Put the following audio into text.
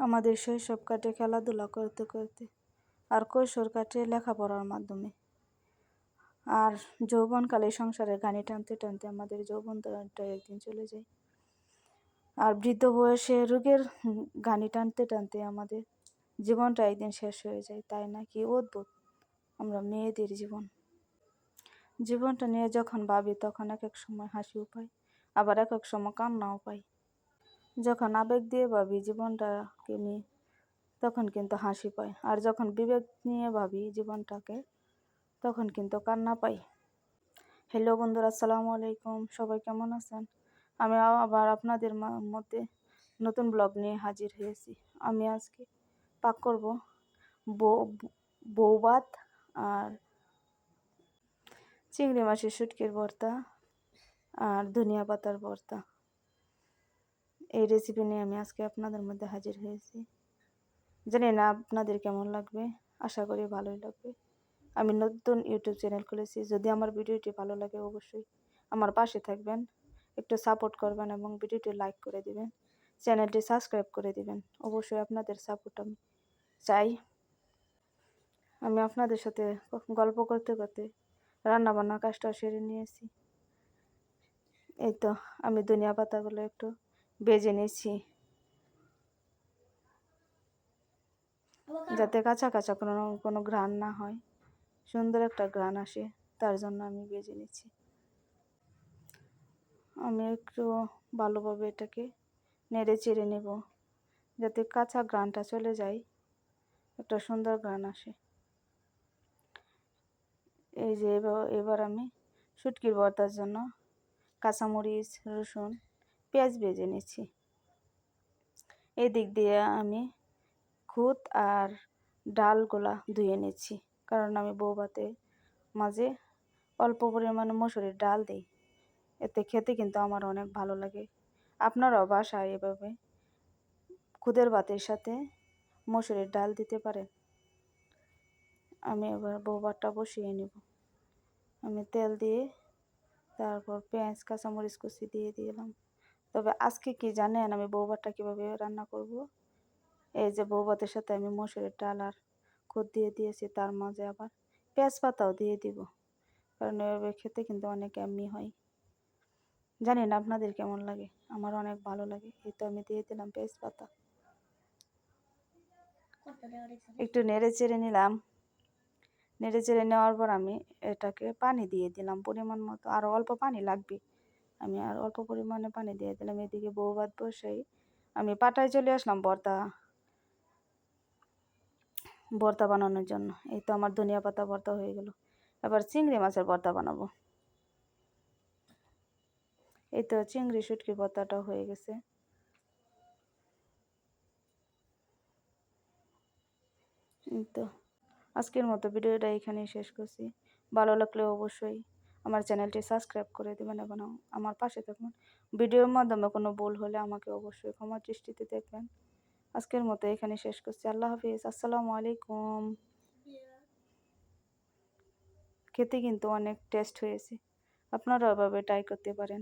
আমাদের শৈশব কাটে খেলাধুলা করতে করতে, আর কৈশোর কাটে লেখাপড়ার মাধ্যমে। আর যৌবনকালে সংসারে গানি টানতে টানতে আমাদের যৌবনটা একদিন চলে যায়। আর বৃদ্ধ বয়সে রোগের গানি টানতে টানতে আমাদের জীবনটা একদিন শেষ হয়ে যায়, তাই নাকি অদ্ভুত আমরা মেয়েদের জীবন। জীবনটা নিয়ে যখন ভাবি, তখন এক এক সময় হাসিও পাই, আবার এক এক সময় কান্নাও পাই। যখন আবেগ দিয়ে ভাবি জীবনটাকে নিয়ে, তখন কিন্তু হাসি পাই। আর যখন বিবেক নিয়ে ভাবি জীবনটাকে, তখন কিন্তু কান্না পাই। হ্যালো বন্ধুরা, আসসালামু আলাইকুম। সবাই কেমন আছেন? আমি আবার আপনাদের মধ্যে নতুন ব্লগ নিয়ে হাজির হয়েছি। আমি আজকে পাক করব বৌবাত আর চিংড়ি মাছের শুটকির ভর্তা আর ধনিয়া পাতার ভর্তা। এই রেসিপি নিয়ে আমি আজকে আপনাদের মধ্যে হাজির হয়েছি। জানি না আপনাদের কেমন লাগবে, আশা করি ভালোই লাগবে। আমি নতুন ইউটিউব চ্যানেল খুলেছি, যদি আমার ভিডিওটি ভালো লাগে অবশ্যই আমার পাশে থাকবেন, একটু সাপোর্ট করবেন এবং ভিডিওটি লাইক করে দিবেন, চ্যানেলটি সাবস্ক্রাইব করে দিবেন। অবশ্যই আপনাদের সাপোর্ট আমি চাই। আমি আপনাদের সাথে গল্প করতে করতে রান্না বান্নার কাজটা সেরে নিয়েছি। এই তো, আমি দুনিয়া পাতাগুলো একটু বেজে নিয়েছি। যাতে কাঁচা কাঁচা কোনো কোনো ঘ্রাণ না হয়। সুন্দর একটা ঘ্রাণ আসে তার জন্য আমি বেজে নিচ্ছি আমি একটু ভালোভাবে এটাকে নেড়ে চেড়ে নেব যাতে কাঁচা ঘ্রাণটা চলে যায় একটা সুন্দর ঘ্রাণ আসে। এই যে এবার এবার আমি শুটকির ভর্তার জন্য কাঁচামরিচ রসুন পেঁয়াজ ভেজে নিচ্ছি এদিক দিয়ে আমি খুদ আর ডালগুলা ধুয়ে নিচ্ছি কারণ আমি বৌভাতে মাঝে অল্প পরিমাণে মসুরির ডাল দিই। এতে খেতে কিন্তু আমার অনেক ভালো লাগে। আপনারাও বাসায় এভাবে খুদের ভাতের সাথে মসুরির ডাল দিতে পারেন। আমি এবার বৌভাতটা বসিয়ে নেব। আমি তেল দিয়ে তারপর পেঁয়াজ, কাঁচামরিচ কুচি দিয়ে দিলাম। তবে আজকে কি জানেন আমি বৌভাতটা কীভাবে রান্না করব? এই যে বৌভাতের সাথে আমি মসুরের ডাল আর খুদ দিয়ে দিয়েছি, তার মাঝে আবার পেঁয়াজ পাতাও দিয়ে দিব। কারণ এভাবে খেতে কিন্তু অনেক এমনি হয়। জানি না আপনাদের কেমন লাগে? আমার অনেক ভালো লাগে। এই তো আমি দিয়ে দিলাম পেঁয়াজ পাতা। একটু নেড়ে চেড়ে নিলাম। নেড়ে চেড়ে নেওয়ার পর আমি এটাকে পানি দিয়ে দিলাম পরিমাণ মতো। আরও অল্প পানি লাগবে। আমি আর অল্প পরিমাণে পানি দিয়ে দিলাম, এদিকে বউ ভাত বসাই আমি পাটায় চলে আসলাম ভর্তা ভর্তা বানানোর জন্য। এই তো আমার ধনিয়া পাতা ভর্তা হয়ে গেল। এবার চিংড়ি মাছের ভর্তা বানাবো। এই তো চিংড়ি শুটকি ভর্তাটা হয়ে গেছে। তো আজকের মতো ভিডিওটা এখানেই শেষ করছি। ভালো লাগলে অবশ্যই আমার চ্যানেলটি সাবস্ক্রাইব করে দেবেন এবং আমার পাশে থাকবেন ভিডিওর মাধ্যমে কোনো ভুল হলে আমাকে অবশ্যই ক্ষমা দৃষ্টিতে দেখবেন। আজকের মতো এখানে শেষ করছি। আল্লাহ হাফিজ। আসসালামু আলাইকুম। খেতে কিন্তু অনেক টেস্ট হয়েছে। আপনারাও এভাবে ট্রাই করতে পারেন।